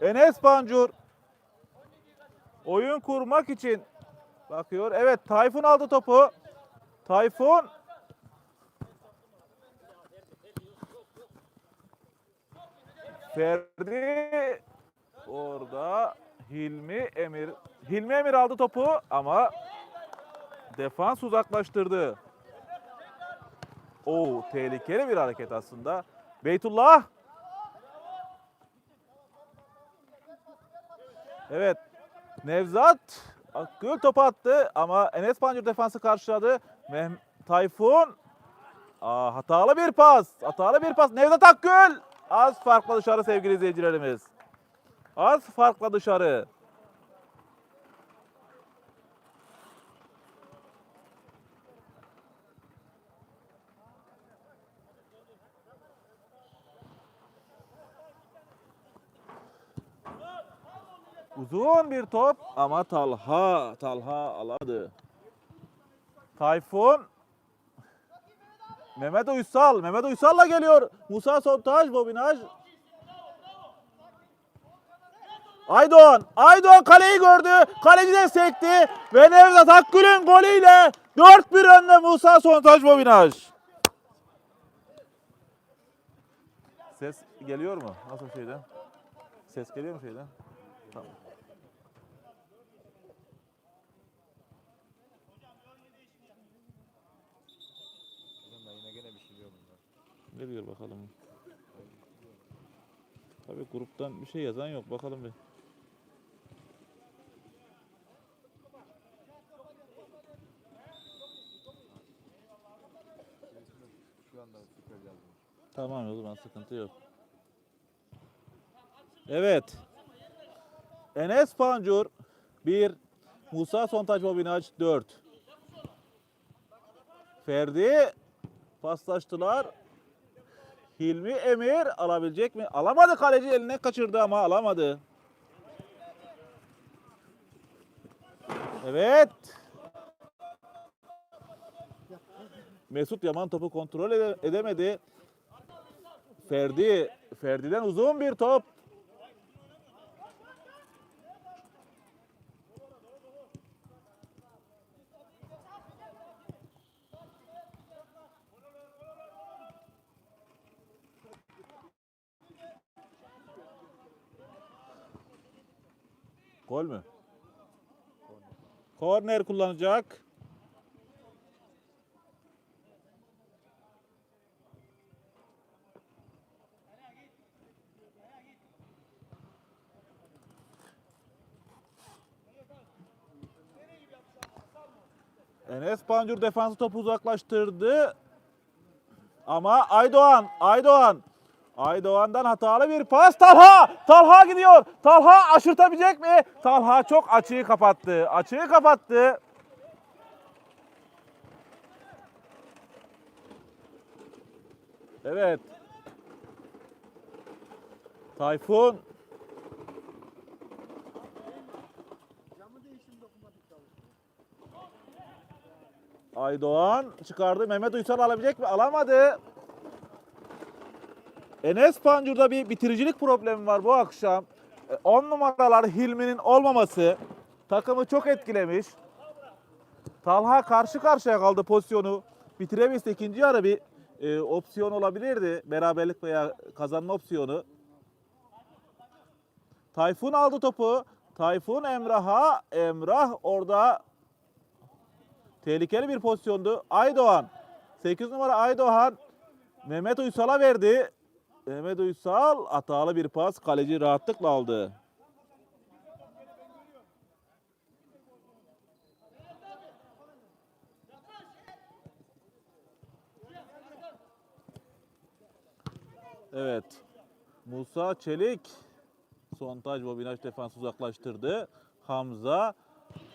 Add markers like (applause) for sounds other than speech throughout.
Enes Pancur oyun kurmak için bakıyor. Evet Tayfun aldı topu. Tayfun Ferdi orada Hilmi Emir Hilmi Emir aldı topu ama defans uzaklaştırdı. Oo tehlikeli bir hareket aslında. Beytullah Evet. Nevzat Akgül topu attı ama Enes Pancur defansı karşıladı. Mehm Tayfun Aa, hatalı bir pas. Hatalı bir pas. Nevzat Akgül az farkla dışarı sevgili izleyicilerimiz. Az farkla dışarı. Uzun bir top ama Talha, Talha aladı. Tayfun. Mehmet Uysal, Mehmet Uysal'la geliyor. Musa Sontaj, Bobinaj. Aydoğan, Aydoğan kaleyi gördü. Kaleci de sekti. Ve Nevzat Akgül'ün golüyle 4-1 önde Musa Sontaj, Bobinaj. Ses geliyor mu? Nasıl şeyden? Ses geliyor mu şeyden? Tamam. Ne diyor bakalım. Tabii gruptan bir şey yazan yok. Bakalım bir. Tamam o zaman sıkıntı yok. Evet. Enes Pancur 1. Musa Sontaç Bobinaç 4. Ferdi paslaştılar. Hilmi Emir alabilecek mi? Alamadı kaleci eline kaçırdı ama alamadı. Evet. Mesut Yaman topu kontrol ede- edemedi. Ferdi, Ferdi'den uzun bir top. Gol mü? Korner kullanacak. Enes Pancur defansı topu uzaklaştırdı. Ama Aydoğan, Aydoğan. Aydoğan'dan hatalı bir pas. Talha! Talha gidiyor. Talha aşırtabilecek mi? Talha çok açığı kapattı. Açığı kapattı. Evet. Tayfun. Aydoğan çıkardı. Mehmet Uysal alabilecek mi? Alamadı. Enes Pancur'da bir bitiricilik problemi var bu akşam. 10 numaralar Hilmi'nin olmaması takımı çok etkilemiş. Talha karşı karşıya kaldı pozisyonu. Bitirebilse ikinci yarı bir e, opsiyon olabilirdi. Beraberlik veya kazanma opsiyonu. Tayfun aldı topu. Tayfun Emrah'a. Emrah orada tehlikeli bir pozisyondu. Aydoğan. 8 numara Aydoğan. Mehmet Uysal'a verdi. Mehmet Uysal hatalı bir pas. Kaleci rahatlıkla aldı. Evet. Musa Çelik sontaj bobinaj defans uzaklaştırdı. Hamza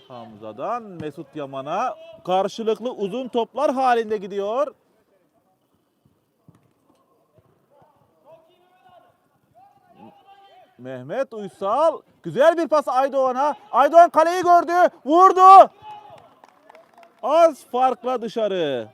Hamza'dan Mesut Yaman'a karşılıklı uzun toplar halinde gidiyor. Mehmet Uysal güzel bir pas Aydoğan'a. Aydoğan kaleyi gördü, vurdu. Az farkla dışarı.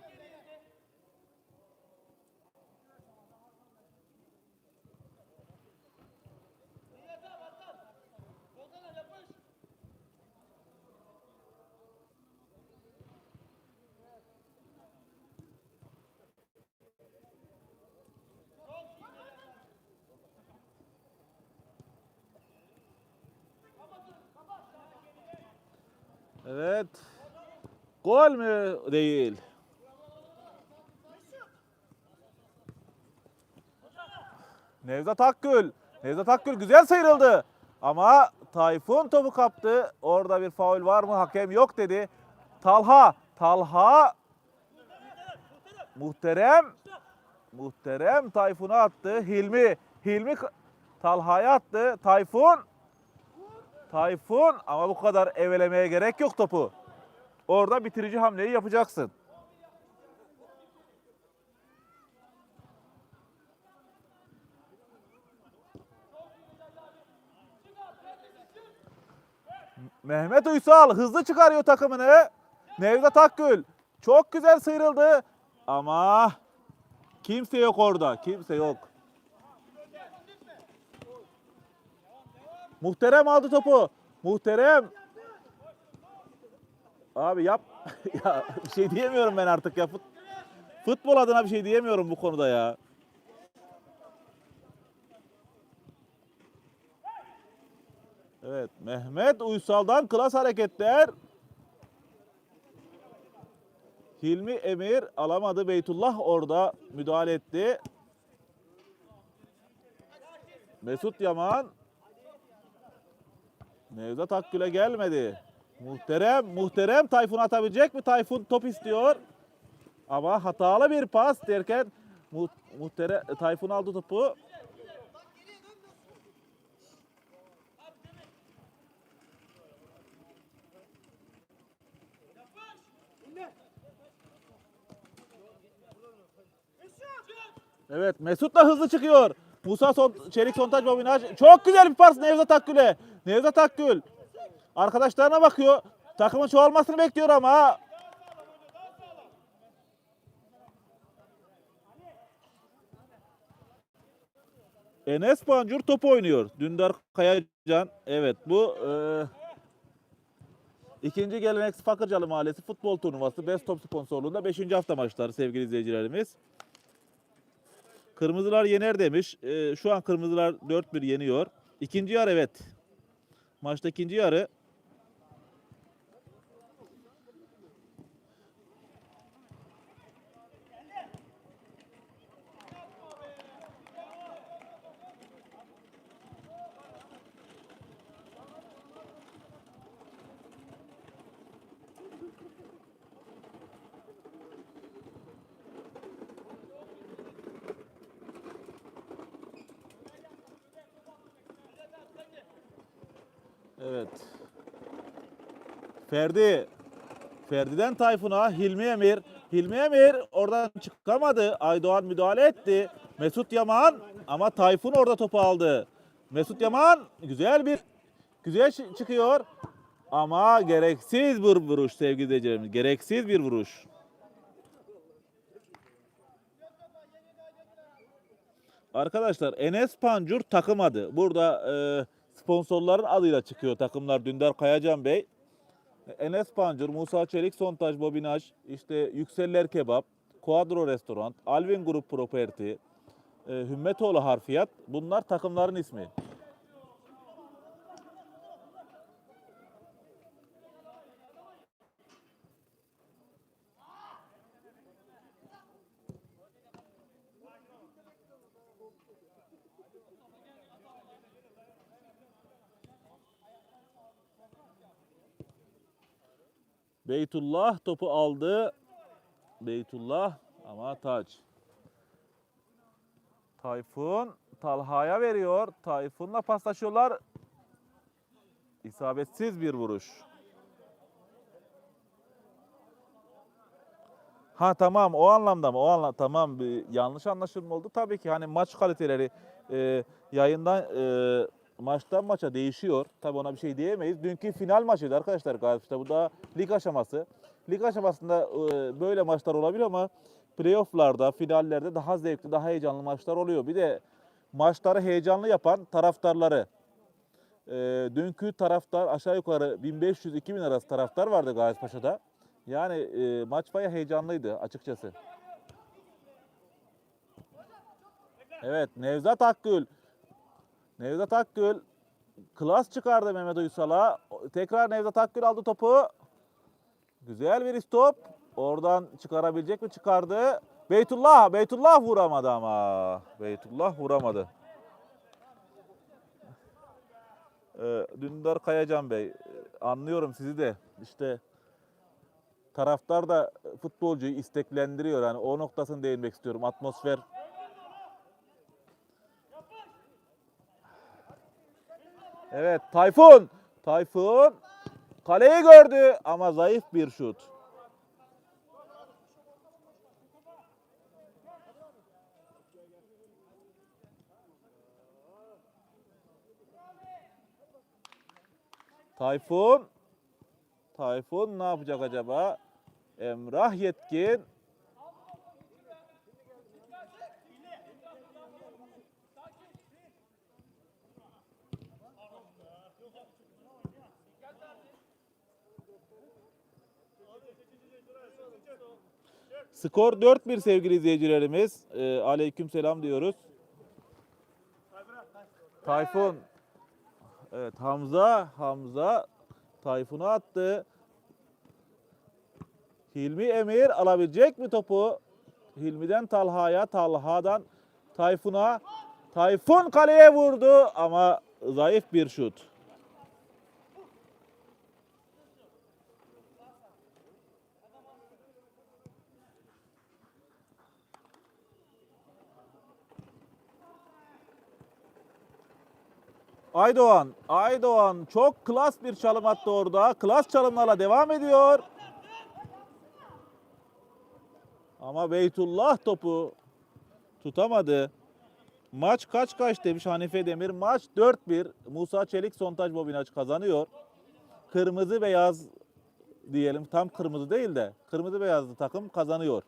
Evet. Gol mü? Değil. Nevzat Akgül. Nevzat Akgül güzel sıyrıldı. Ama Tayfun topu kaptı. Orada bir faul var mı? Hakem yok dedi. Talha. Talha. Muhterem. Muhterem Tayfun'a attı. Hilmi. Hilmi Talha'ya attı. Tayfun. Tayfun ama bu kadar evelemeye gerek yok topu. Orada bitirici hamleyi yapacaksın. Mehmet Uysal hızlı çıkarıyor takımını. Nevzat Akgül çok güzel sıyrıldı ama kimse yok orada. Kimse yok. Muhterem aldı topu. Muhterem. Abi yap. (laughs) ya bir şey diyemiyorum ben artık ya. Fut- Futbol adına bir şey diyemiyorum bu konuda ya. Evet, Mehmet Uysal'dan klas hareketler. Hilmi Emir alamadı. Beytullah orada müdahale etti. Mesut Yaman Nevzat Akgül'e gelmedi. Muhterem, muhterem Tayfun atabilecek mi? Tayfun top istiyor. Ama hatalı bir pas derken mu, muhtere, Tayfun aldı topu. Evet Mesut da hızlı çıkıyor. Musa son, Çelik Sontaç Bobinaj. Çok güzel bir pas Nevzat Akgül'e. Nevzat Akgül. Arkadaşlarına bakıyor. Takımın çoğalmasını bekliyor ama. Enes Pancur top oynuyor. Dündar Kayacan. Evet bu e, ikinci geleneksel Fakırcalı Mahallesi futbol turnuvası Best Top sponsorluğunda 5. hafta maçları sevgili izleyicilerimiz. Kırmızılar yener demiş. Ee, şu an kırmızılar 4-1 yeniyor. İkinci yarı evet. Maçta ikinci yarı. Evet. Ferdi. Ferdi'den Tayfun'a Hilmi Emir. Hilmi Emir oradan çıkamadı. Aydoğan müdahale etti. Mesut Yaman ama Tayfun orada topu aldı. Mesut Yaman güzel bir güzel çı- çıkıyor. Ama gereksiz bir vuruş sevgili izleyicilerimiz. Gereksiz bir vuruş. Arkadaşlar Enes Pancur takım adı. Burada sponsorların adıyla çıkıyor takımlar Dündar Kayacan Bey. Enes Pancur, Musa Çelik Sontaj Bobinaj, işte Yükseller Kebap, Quadro Restoran, Alvin Grup Property, e, Hümmetoğlu Harfiyat bunlar takımların ismi. Beytullah topu aldı. Beytullah ama taç. Tayfun Talha'ya veriyor. Tayfun'la paslaşıyorlar. İsabetsiz bir vuruş. Ha tamam o anlamda mı? O anlam tamam bir yanlış anlaşılma oldu. Tabii ki hani maç kaliteleri e, yayından e, maçtan maça değişiyor. Tabii ona bir şey diyemeyiz. Dünkü final maçıydı arkadaşlar. İşte bu da lig aşaması. Lig aşamasında e, böyle maçlar olabilir ama playofflarda, finallerde daha zevkli, daha heyecanlı maçlar oluyor. Bir de maçları heyecanlı yapan taraftarları. E, dünkü taraftar aşağı yukarı 1500-2000 arası taraftar vardı Gazipaşa'da. Yani e, maç bayağı heyecanlıydı açıkçası. Evet Nevzat Akgül. Nevzat Akgül klas çıkardı Mehmet Uysal'a. Tekrar Nevzat Akgül aldı topu. Güzel bir istop. Oradan çıkarabilecek mi? Çıkardı. Beytullah. Beytullah vuramadı ama. Beytullah vuramadı. Ee, Dündar Kayacan Bey. Anlıyorum sizi de. İşte taraftar da futbolcuyu isteklendiriyor. Yani o noktasını değinmek istiyorum. Atmosfer Evet Tayfun. Tayfun kaleyi gördü ama zayıf bir şut. Tayfun. Tayfun ne yapacak acaba? Emrah Yetkin. Skor 4-1 sevgili izleyicilerimiz. Ee, aleyküm selam diyoruz. Tayfun. Evet Hamza. Hamza Tayfun'a attı. Hilmi Emir alabilecek mi topu? Hilmi'den Talha'ya, Talha'dan Tayfun'a. Tayfun kaleye vurdu ama zayıf bir şut. Aydoğan, Aydoğan çok klas bir çalım attı orada. Klas çalımlarla devam ediyor. Ama Beytullah topu tutamadı. Maç kaç kaç demiş Hanife Demir. Maç 4-1. Musa Çelik Sontaj Bobinaç kazanıyor. Kırmızı beyaz diyelim. Tam kırmızı değil de kırmızı beyazlı takım kazanıyor.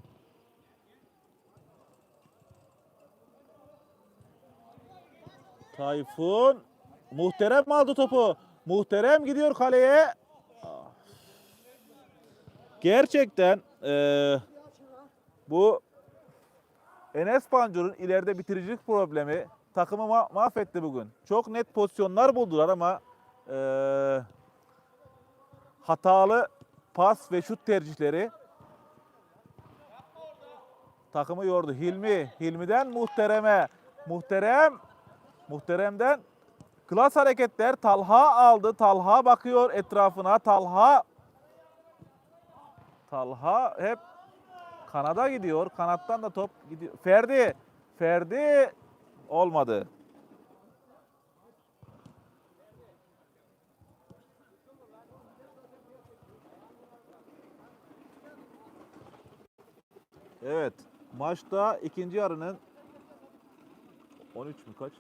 Tayfun Muhterem aldı topu. Muhterem gidiyor kaleye. Gerçekten eee, bu Enes Pancur'un ileride bitiricilik problemi takımı ma- mahvetti bugün. Çok net pozisyonlar buldular ama eee, hatalı pas ve şut tercihleri takımı yordu. Hilmi, Hilmi'den Muhterem'e. Muhterem, Muhterem'den Klas hareketler. Talha aldı. Talha bakıyor etrafına. Talha Talha hep kanada gidiyor. Kanattan da top gidiyor. Ferdi. Ferdi olmadı. Evet. Maçta ikinci yarının 13 mü kaç?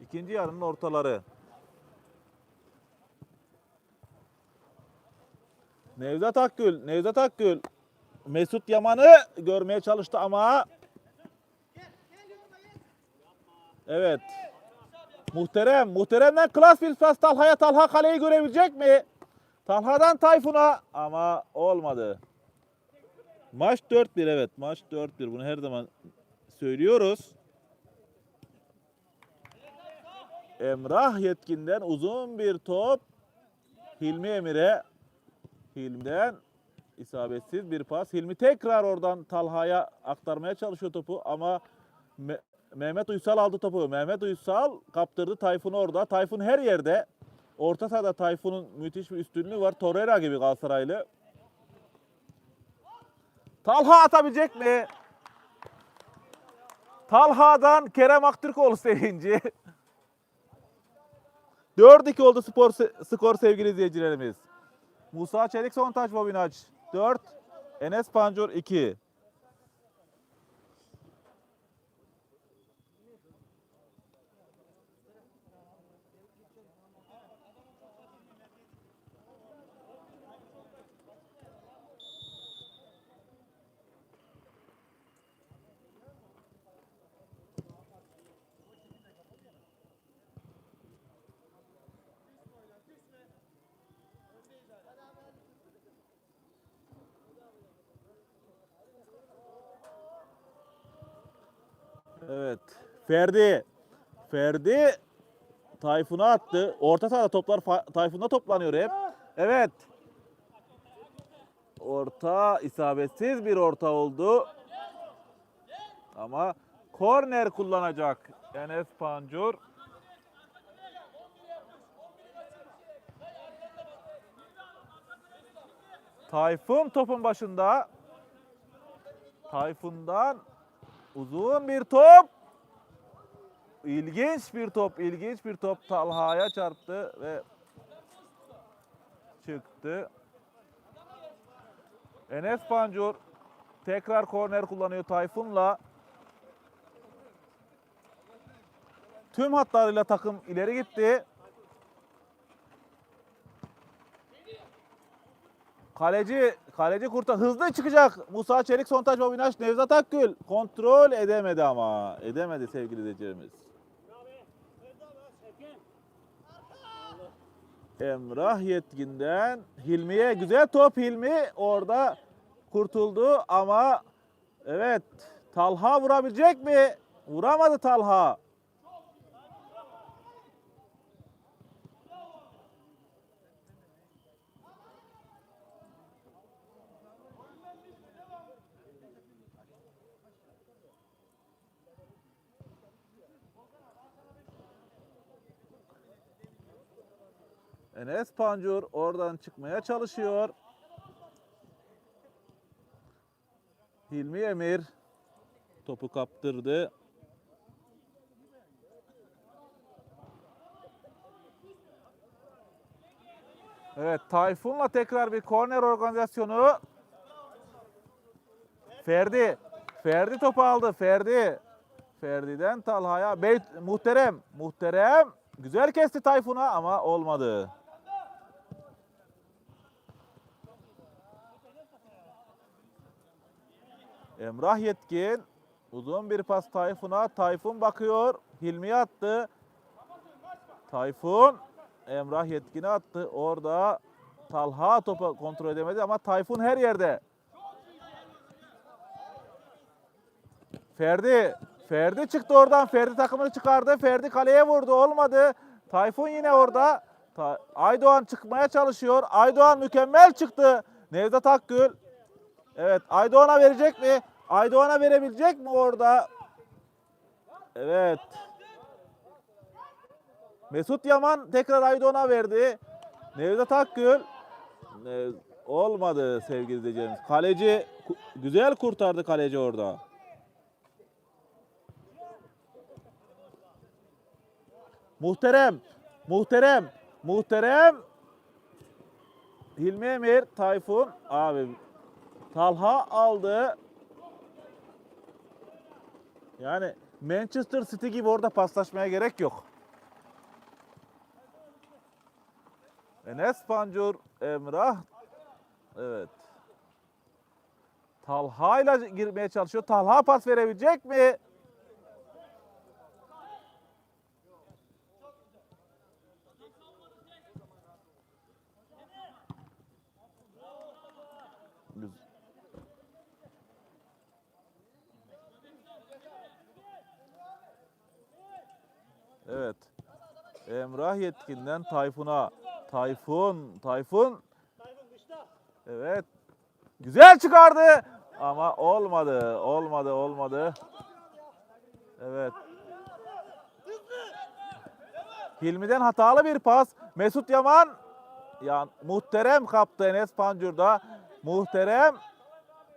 İkinci yarının ortaları. Nevzat Akgül, Nevzat Akgül Mesut Yaman'ı görmeye çalıştı ama Evet. Muhterem, muhteremden klas bir pas Talha'ya Talha kaleyi görebilecek mi? Talha'dan Tayfun'a ama olmadı. Maç 4-1 evet maç 4-1 bunu her zaman söylüyoruz. Emrah Yetkin'den uzun bir top. Hilmi Emir'e. Hilmi'den isabetsiz bir pas. Hilmi tekrar oradan Talha'ya aktarmaya çalışıyor topu ama Me- Mehmet Uysal aldı topu. Mehmet Uysal kaptırdı Tayfun'u orada. Tayfun her yerde. Orta sahada Tayfun'un müthiş bir üstünlüğü var. Torreira gibi Galatasaraylı. Talha atabilecek mi? Talha'dan Kerem Aktürkoğlu (laughs) sevinci. 4-2 oldu spor skor sevgili izleyicilerimiz. Musa Çelik Sontaç Bobinaç 4, Enes Pancur 2. Evet. Ferdi. Ferdi Tayfun'a attı. Orta sahada toplar Tayfun'da toplanıyor hep. Evet. orta isabetsiz bir orta oldu. Ama korner kullanacak Enes Pancur. Tayfun topun başında. Tayfun'dan uzun bir top. İlginç bir top, ilginç bir top Talha'ya çarptı ve çıktı. Enes Pancur tekrar korner kullanıyor Tayfun'la. Tüm hatlarıyla takım ileri gitti. Kaleci, kaleci kurtar. Hızlı çıkacak. Musa Çelik, Sontaç Bobinaş, Nevzat Akgül. Kontrol edemedi ama. Edemedi sevgili izleyicilerimiz. Emrah Yetkin'den Hilmi'ye güzel top Hilmi orada kurtuldu ama evet Talha vurabilecek mi? Vuramadı Talha. Enes Pancur oradan çıkmaya çalışıyor. Hilmi Emir topu kaptırdı. Evet Tayfun'la tekrar bir korner organizasyonu. Ferdi. Ferdi topu aldı. Ferdi. Ferdi'den Talha'ya. Muhterem. Muhterem. Güzel kesti Tayfun'a ama olmadı. Emrah Yetkin. Uzun bir pas Tayfun'a. Tayfun bakıyor. Hilmi'ye attı. Tayfun. Emrah Yetkin'e attı. Orada Talha topu kontrol edemedi ama Tayfun her yerde. Ferdi. Ferdi çıktı oradan. Ferdi takımını çıkardı. Ferdi kaleye vurdu. Olmadı. Tayfun yine orada. Aydoğan çıkmaya çalışıyor. Aydoğan mükemmel çıktı. Nevzat Akgül. Evet Aydoğan'a verecek mi? Aydoğan'a verebilecek mi orada? Evet. Mesut Yaman tekrar Aydoğan'a verdi. Nevzat Akgül. Olmadı sevgili izleyicilerimiz. Kaleci güzel kurtardı kaleci orada. Muhterem, muhterem, muhterem. Hilmi Emir, Tayfun abi Talha aldı. Yani Manchester City gibi orada paslaşmaya gerek yok. Enes Pancur, Emrah. Evet. Talha ile girmeye çalışıyor. Talha pas verebilecek mi? Güz- Evet. Emrah Yetkin'den Tayfun'a. Tayfun, Tayfun. Evet. Güzel çıkardı ama olmadı. Olmadı, olmadı. Evet. Hilmi'den hatalı bir pas. Mesut Yaman ya muhterem kaptı Enes Pancur'da. Muhterem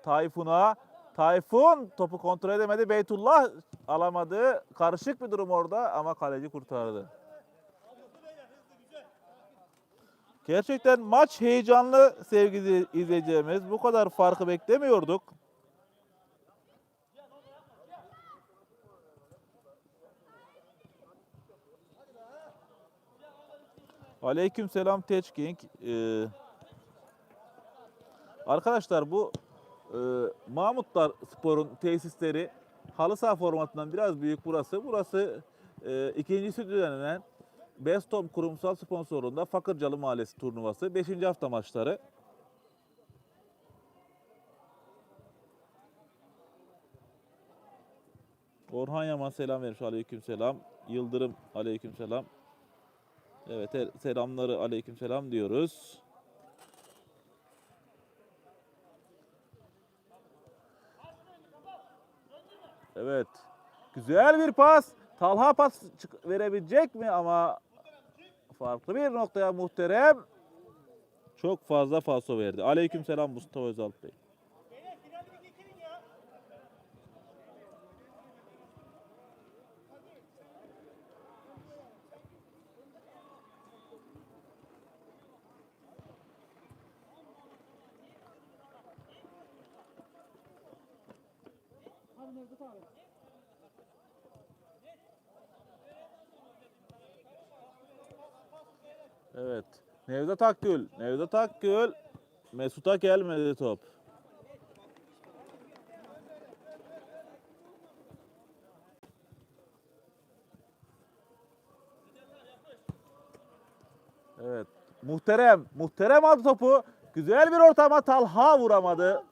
Tayfun'a. Tayfun topu kontrol edemedi. Beytullah alamadı. Karışık bir durum orada ama kaleci kurtardı. Gerçekten maç heyecanlı sevgili izleyicilerimiz. Bu kadar farkı beklemiyorduk. Aleyküm selam Teçking. Ee, arkadaşlar bu e, Mahmutlar Spor'un tesisleri halı saha formatından biraz büyük burası. Burası e, ikincisi düzenlenen Bestom kurumsal sponsorunda Fakırcalı Mahallesi turnuvası 5. hafta maçları. Orhan Yaman selam vermiş. Aleyküm selam. Yıldırım aleyküm selam. Evet selamları aleyküm selam diyoruz. Evet. Güzel bir pas. Talha pas verebilecek mi ama farklı bir noktaya muhterem. Çok fazla falso verdi. Aleykümselam Mustafa Özalp Bey. Evet. Nevzat Akgül. Nevzat Akgül. Mesut'a gelmedi top. Evet. Muhterem. Muhterem aldı topu. Güzel bir ortama Talha vuramadı.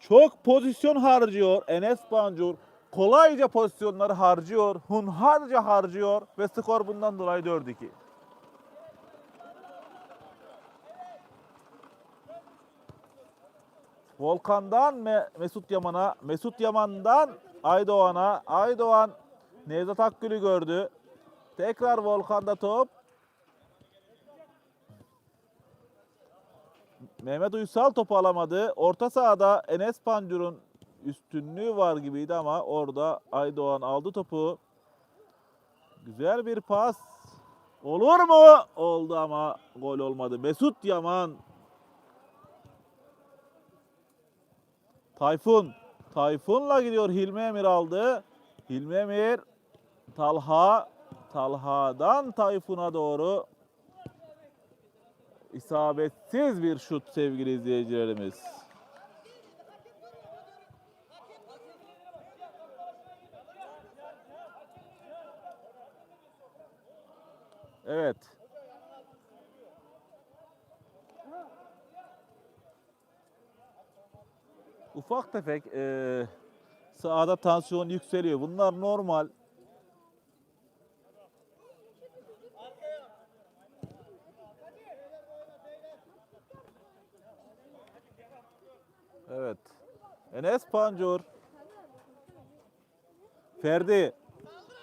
Çok pozisyon harcıyor Enes Bancur. Kolayca pozisyonları harcıyor. Hunharca harcıyor. Ve skor bundan dolayı 4-2. Volkan'dan Me- Mesut Yaman'a, Mesut Yaman'dan Aydoğan'a, Aydoğan Nevzat Akgül'ü gördü. Tekrar Volkan'da top. Mehmet Uysal topu alamadı. Orta sahada Enes Pancur'un üstünlüğü var gibiydi ama orada Aydoğan aldı topu. Güzel bir pas. Olur mu? Oldu ama gol olmadı. Mesut Yaman. Tayfun. Tayfun'la gidiyor. Hilmi Emir aldı. Hilmi Emir. Talha. Talha'dan Tayfun'a doğru isabetsiz bir şut sevgili izleyicilerimiz. Evet. Ufak tefek eee sahada tansiyon yükseliyor. Bunlar normal. Evet. Enes Pancur. Ferdi.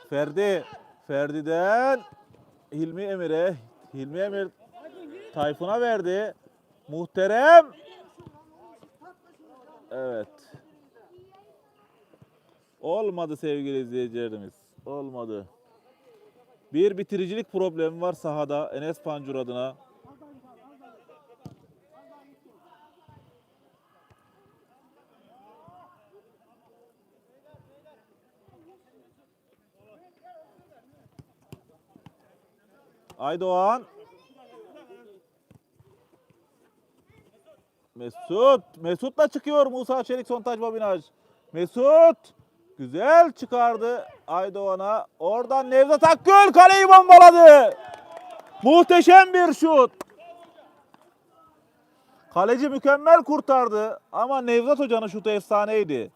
Ferdi. Ferdi'den Hilmi Emir'e. Hilmi Emir Tayfun'a verdi. Muhterem. Evet. Olmadı sevgili izleyicilerimiz. Olmadı. Bir bitiricilik problemi var sahada Enes Pancur adına. Aydoğan. Mesut. Mesut'la çıkıyor Musa Çelik Sontaj Babinaj. Mesut. Güzel çıkardı Aydoğan'a. Oradan Nevzat Akgül kaleyi bombaladı. Muhteşem bir şut. Kaleci mükemmel kurtardı ama Nevzat Hoca'nın şutu efsaneydi.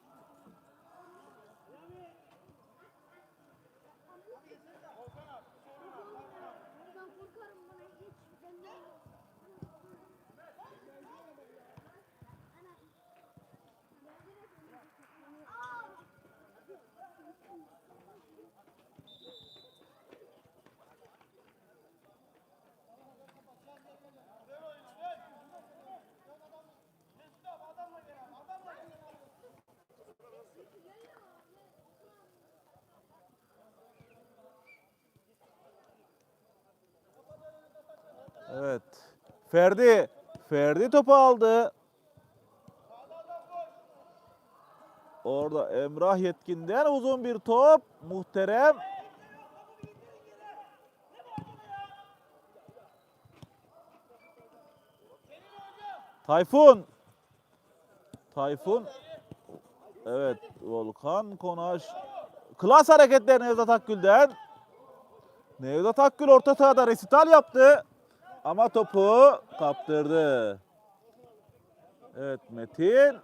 Evet. Ferdi. Ferdi topu aldı. Orada Emrah Yetkin'den uzun bir top. Muhterem. Tayfun. Tayfun. Evet. Volkan Konaş. Klas hareketler Nevzat Akgül'den. Nevzat Akgül orta sahada resital yaptı. Ama topu kaptırdı. Evet Metin.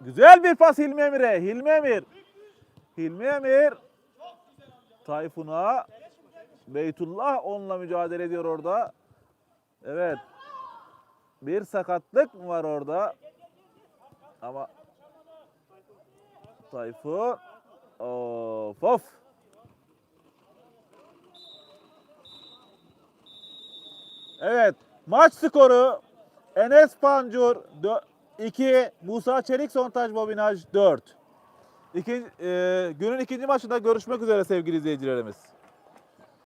Güzel bir pas Hilmi Emir'e. Hilmi Emir. Hilmi Emir. Tayfun'a. Beytullah onunla mücadele ediyor orada. Evet. Bir sakatlık mı var orada? Ama Tayfun of of. Evet, maç skoru Enes Pancur 2, Musa Çelik Sontaj Bobinaj 4. İkinci, e, günün ikinci maçında görüşmek üzere sevgili izleyicilerimiz.